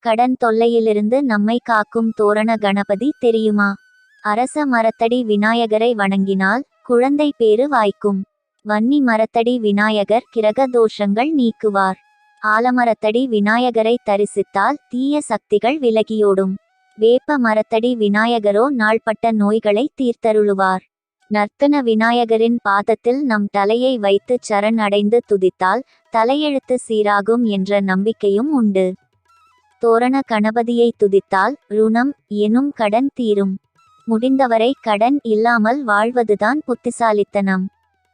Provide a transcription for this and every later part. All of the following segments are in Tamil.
கடன் தொல்லையிலிருந்து நம்மை காக்கும் தோரண கணபதி தெரியுமா? அரச மரத்தடி விநாயகரை வணங்கினால் குழந்தை பேறு வாய்க்கும். வன்னி மரத்தடி விநாயகர் கிரக தோஷங்கள் நீக்குவார். ஆலமரத்தடி விநாயகரை தரிசித்தால் தீய சக்திகள் விலகியோடும். வேப்ப மரத்தடி விநாயகரோ நாள்பட்ட நோய்களை தீர்த்தருளுவார். நர்த்தன விநாயகரின் பாதத்தில் நம் தலையை வைத்து சரண் அடைந்து துதித்தால் தலையெழுத்து சீராகும் என்ற நம்பிக்கையும் உண்டு. தோரண கணபதியை துதித்தால் ருணம் எனும் கடன் தீரும். முடிந்தவரை கடன் இல்லாமல் வாழ்வதுதான் புத்திசாலித்தனம்.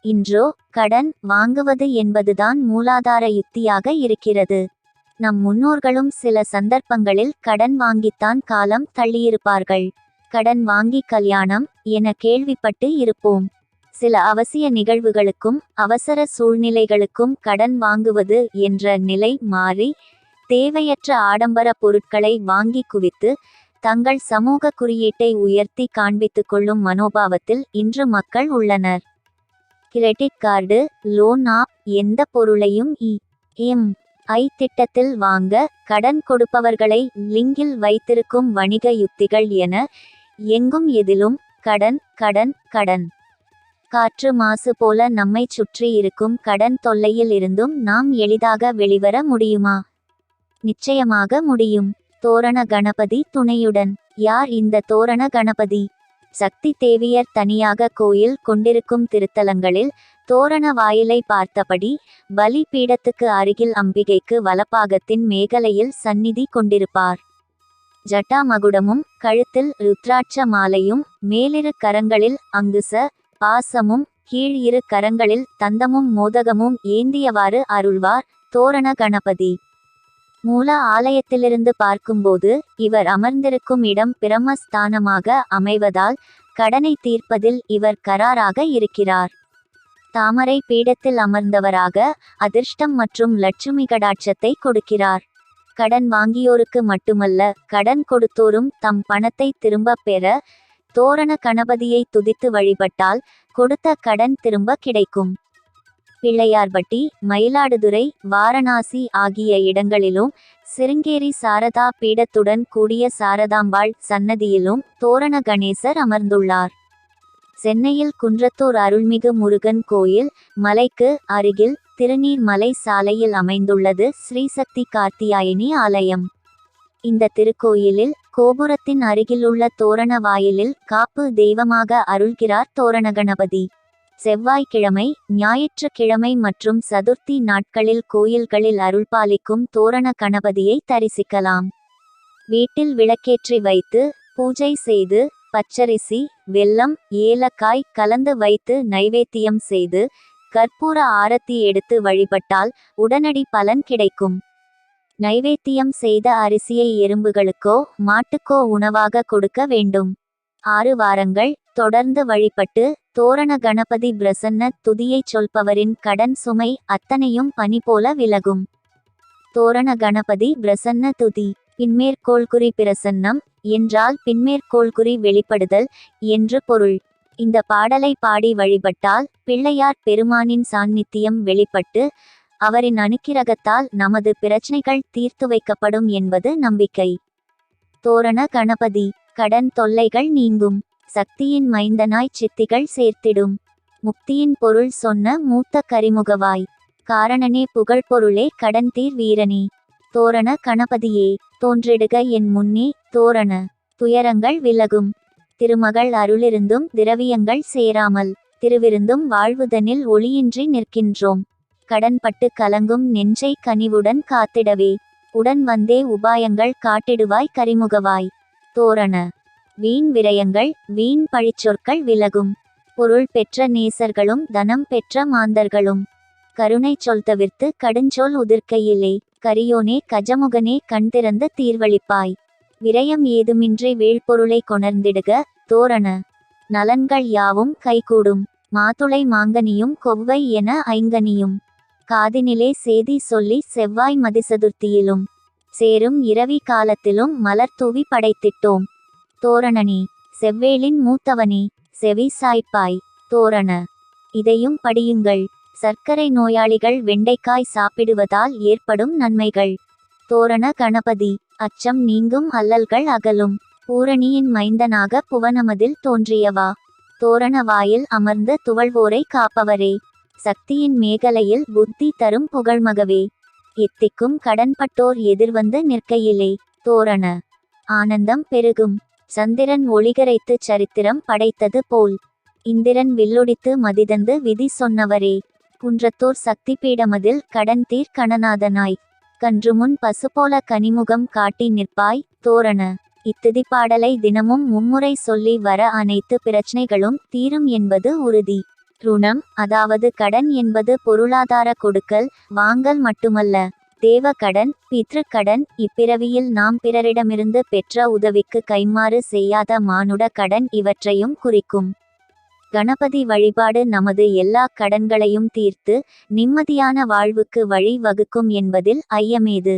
இன்றோ கடன் வாங்குவது என்பதுதான் மூலாதார யுக்தியாக இருக்கிறது. நம் முன்னோர்களும் சில சந்தர்ப்பங்களில் கடன் வாங்கித்தான் காலம் தள்ளியிருப்பார்கள். கடன் வாங்கி கல்யாணம் என கேள்விப்பட்டு இருப்போம். சில அவசிய நிகழ்வுகளுக்கும் அவசர சூழ்நிலைகளுக்கும் கடன் வாங்குவது என்ற நிலை மாறி தேவையற்ற ஆடம்பர பொருட்களை வாங்கி குவித்து தங்கள் சமூக குறியீட்டை உயர்த்தி காண்பித்துக் கொள்ளும் மனோபாவத்தில் இன்று மக்கள் உள்ளனர். கிரெடிட் கார்டு லோன் ஆப் எந்த பொருளையும் இ எம் ஐ திட்டத்தில் வாங்க கடன் கொடுப்பவர்களை லிங்கில் வைத்திருக்கும் வணிக யுக்திகள் என எங்கும் எதிலும் கடன் கடன் கடன். காற்று மாசு போல நம்மை சுற்றி இருக்கும் கடன் தொல்லையில் இருந்தும் நாம் எளிதாக வெளிவர முடியுமா? நிச்சயமாக முடியும். தோரண கணபதி துணையுடன். யார் இந்த தோரண கணபதி? சக்தி தேவியர் தனியாக கோயில் கொண்டிருக்கும் திருத்தலங்களில் தோரண வாயிலை பார்த்தபடி பலி பீடத்துக்கு அருகில் அம்பிகைக்கு வலப்பாகத்தின் மேகலையில் சந்நிதி கொண்டிருப்பார். ஜட்டா மகுடமும் கழுத்தில் ருத்ராட்ச மாலையும் மேலிரு கரங்களில் அங்குச பாசமும் கீழ் இரு கரங்களில் தந்தமும் மோதகமும் ஏந்தியவாறு அருள்வார் தோரண கணபதி. மூல ஆலயத்திலிருந்து பார்க்கும்போது இவர் அமர்ந்திருக்கும் இடம் பிரம்மஸ்தானமாக அமைவதால் கடனை தீர்ப்பதில் இவர் கராராக இருக்கிறார். தாமரை பீடத்தில் அமர்ந்தவராக அதிர்ஷ்டம் மற்றும் லட்சுமி கடாட்சத்தை கொடுக்கிறார். கடன் வாங்கியோருக்கு மட்டுமல்ல கடன் கொடுத்தோரும் தம் பணத்தை திரும்பப் பெற தோரண கணபதியை துதித்து வழிபட்டால் கொடுத்த கடன் திரும்ப கிடைக்கும். பிள்ளையார்பட்டி மயிலாடுதுறை வாரணாசி ஆகிய இடங்களிலும் சிருங்கேரி சாரதா பீடத்துடன் கூடிய சாரதாம்பாள் சன்னதியிலும் தோரண கணேசர் அமர்ந்துள்ளார். சென்னையில் குன்றத்தூர் அருள்மிகு முருகன் கோயில் மலைக்கு அருகில் திருநீர்மலை சாலையில் அமைந்துள்ளது ஸ்ரீசக்தி கார்த்தியாயினி ஆலயம். இந்த திருக்கோயிலில் கோபுரத்தின் அருகிலுள்ள தோரண வாயிலில் காப்பு தெய்வமாக அருள்கிறார் தோரண கணபதி செவ்வாய்க்கிழமை ஞாயிற்றுக்கிழமை மற்றும் சதுர்த்தி நாட்களில் கோயில்களில் அருள்பாலிக்கும் தோரண கணபதியை தரிசிக்கலாம். வீட்டில் விளக்கேற்றி வைத்து பூஜை செய்து பச்சரிசி வெல்லம் ஏலக்காய் கலந்து வைத்து நைவேத்தியம் செய்து கற்பூர ஆரத்தி எடுத்து வழிபட்டால் உடனடி பலன் கிடைக்கும். நைவேத்தியம் செய்த அரிசியை எறும்புகளுக்கோ மாட்டுக்கோ உணவாக கொடுக்க வேண்டும். ஆறு வாரங்கள் தொடர்ந்து வழிபட்டு தோரண கணபதி பிரசன்ன துதியைச் சொல்பவரின் கடன் சுமை அத்தனையும் பனி போல விலகும். தோரண கணபதி பிரசன்ன துதி பின்மேற்கோள்குறி பிரசன்னம் என்றால் பின்மேற்கோள்குறி வெளிப்படுதல் என்று பொருள். இந்த பாடலை பாடி வழிபட்டால் பிள்ளையார் பெருமானின் சாநித்தியம் வெளிப்பட்டு அவரின் அனுக்கிரகத்தால் நமது பிரச்சனைகள் தீர்த்து வைக்கப்படும் என்பது நம்பிக்கை. தோரண கணபதி கடன் தொல்லைகள் நீங்கும். சக்தியின் மைந்தனாய் சித்திகள் சேர்த்திடும். முக்தியின் பொருள் சொன்ன மூத்த கரிமுகவாய். காரணனே புகழ் பொருளே கடன் தீர் வீரனே தோரண கணபதியே தோன்றிடுக என் முன்னே தோரண. துயரங்கள் விலகும். திருமகள் அருளிருந்தும் திரவியங்கள் சேராமல். திருவிருந்தும் வாழ்வுதனில் ஒளியின்றி நிற்கின்றோம். கடன்பட்டு கலங்கும் நெஞ்சை கனிவுடன் காத்திடவே. உடன் வந்தே உபாயங்கள் காட்டிடுவாய் கரிமுகவாய். தோரண. வீண் விரயங்கள் வீண் பழிச்சொற்கள் விலகும். பொருள் பெற்ற நேசர்களும் தனம் பெற்ற மாந்தர்களும். கருணை சொல் தவிர்த்து கடுஞ்சொல் உதிர்க்கையிலே. கரியோனே கஜமுகனே கண் திறந்து தீர்வளிப்பாய். விரயம் ஏதுமின்றி வீழ்பொருளை கொணர்ந்திடுக தோரண. நலன்கள் யாவும் கைகூடும். மாதுளை மாங்கனியும் கொவ்வை என ஐங்கனியும். காதினிலே சேதி சொல்லி செவ்வாய் மதிசதுர்த்தியிலும். சேரும் இரவி காலத்திலும் மலர் தூவி படைத்திட்டோம். தோரணனி செவ்வேளின் மூத்தவனி செவி சாய்ப்பாய் தோரண. இதையும் படியுங்கள். சர்க்கரை நோயாளிகள் வெண்டைக்காய் சாப்பிடுவதால் ஏற்படும் நன்மைகள். தோரண கணபதி அச்சம் நீங்கும் அல்லல்கள் அகலும். பூரணியின் மைந்தனாக புவனமதில் தோன்றியவா. தோரண வாயில் அமர்ந்து துவழ்வோரை காப்பவரே. சக்தியின் மேகலையில் புத்தி தரும் புகழ்மகவே. எத்திக்கும் கடன்பட்டோர் எதிர்வந்து நிற்கையிலே. தோரண. ஆனந்தம் பெருகும். சந்திரன் ஒளிகரைத்து சரித்திரம் படைத்தது போல். இந்திரன் வில்லொடித்து மதிதந்து விதி சொன்னவரே. குன்றத்தோர் சக்தி பீடமதில் கடன் தீர் கணநாதனாய். கன்றுமுன் பசுபோல கனிமுகம் காட்டி நிற்பாய் தோரண. இத்திதி பாடலை தினமும் மும்முறை சொல்லி வர அனைத்து பிரச்சனைகளும் தீரும் என்பது உறுதி. ருணம் அதாவது கடன் என்பது பொருளாதார கொடுக்கல் வாங்கல் மட்டுமல்ல. தேவ கடன் இப்பிறவியில் நாம் பிறரிடமிருந்து பெற்ற உதவிக்கு கைமாறு செய்யாத மானுட கடன் இவற்றையும் குறிக்கும். கணபதி வழிபாடு நமது எல்லா கடன்களையும் தீர்த்து நிம்மதியான வாழ்வுக்கு வழி வகுக்கும் என்பதில் ஐயமேது.